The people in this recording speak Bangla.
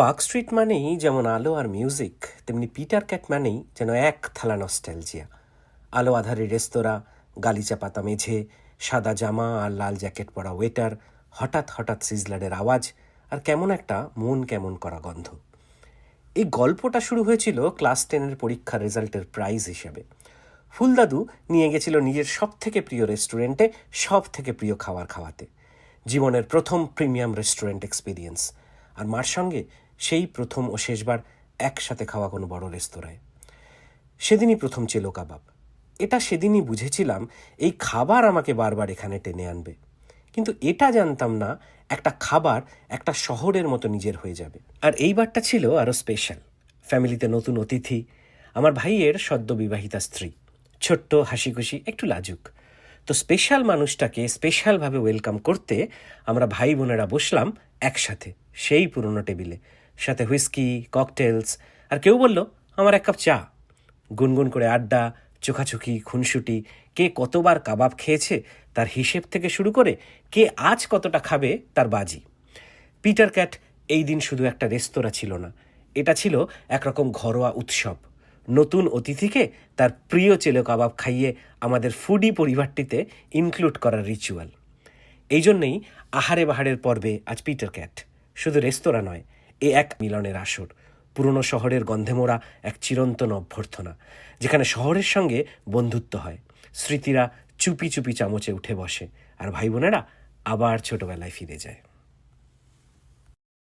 পার্ক স্ট্রিট মানেই যেমন আলো আর মিউজিক তেমনি পিটার ক্যাট মানেই যেন এক থালা নস্টালজিয়া আলো আধারে রেস্তোরাঁ, গালিচা পাতা মেঝে, সাদা জামা আর লাল জ্যাকেট পরা ওয়েটার হঠাৎ হঠাৎ সিজলারের আওয়াজ আর কেমন একটা মন কেমন করা গন্ধ। এই গল্পটা শুরু হয়েছিল ক্লাস টেনের পরীক্ষার রেজাল্টের প্রাইজ হিসেবে। ফুলদাদু নিয়ে গেছিল নিজের সব থেকে প্রিয় রেস্টুরেন্টে সব থেকে প্রিয় খাবার খাওয়াতে। জীবনের প্রথম প্রিমিয়াম রেস্টুরেন্ট এক্সপিরিয়েন্স আর মার সঙ্গে সেই প্রথম ও শেষবার একসাথে খাওয়া কোনো বড় রেস্তোরাঁয়। সেদিনই প্রথম চেলো কাবাব। এটা সেদিনই বুঝেছিলাম, এই খাবার আমাকে বারবার এখানে টেনে আনবে। কিন্তু এটা জানতাম না, একটা খাবার একটা শহরের মতো নিজের হয়ে যাবে। আর এইবারটা ছিল আরও স্পেশাল ফ্যামিলিতে নতুন অতিথি, আমার ভাইয়ের সদ্যবিবাহিতা স্ত্রী। ছোট্ট হাসি খুশি একটু লাজুক। তো স্পেশাল মানুষটাকে স্পেশালভাবে ওয়েলকাম করতে আমরা ভাই বোনেরা বসলাম একসাথে, সেই পুরনো টেবিলে। সাথে হুইস্কি, ককটেলস, আর কেউ বলল, আমার এক কাপ চা। গুনগুন করে আড্ডা, চোখাচোখি, খুনসুটি, কে কতবার কাবাব খেয়েছে, তার হিসেব থেকে শুরু করে কে আজ কতটা খাবে, তার বাজি। পিটার ক্যাট এই দিন শুধু একটা রেস্তোরাঁ ছিল না, এটা ছিল একরকম ঘরোয়া উৎসব। নতুন অতিথিকে তার প্রিয় চেলো কাবাব খাইয়ে আমাদের ফুডি পরিবারটিতে ইনক্লুড করার রিচুয়াল। এই জন্যেই আহারে বাহারের পর্বে আজ পিটার ক্যাট। শুধু রেস্তোরাঁ নয় এ এক মিলনের আসর। পুরনো শহরের গন্ধে মোড়া এক চিরন্তন অভ্যর্থনা, যেখানে শহরের সঙ্গে বন্ধুত্ব হয়। স্মৃতিরা চুপি চুপি চামচে উঠে বসে, আর ভাই বোনেরা আবার ছোটবেলায় ফিরে যায়।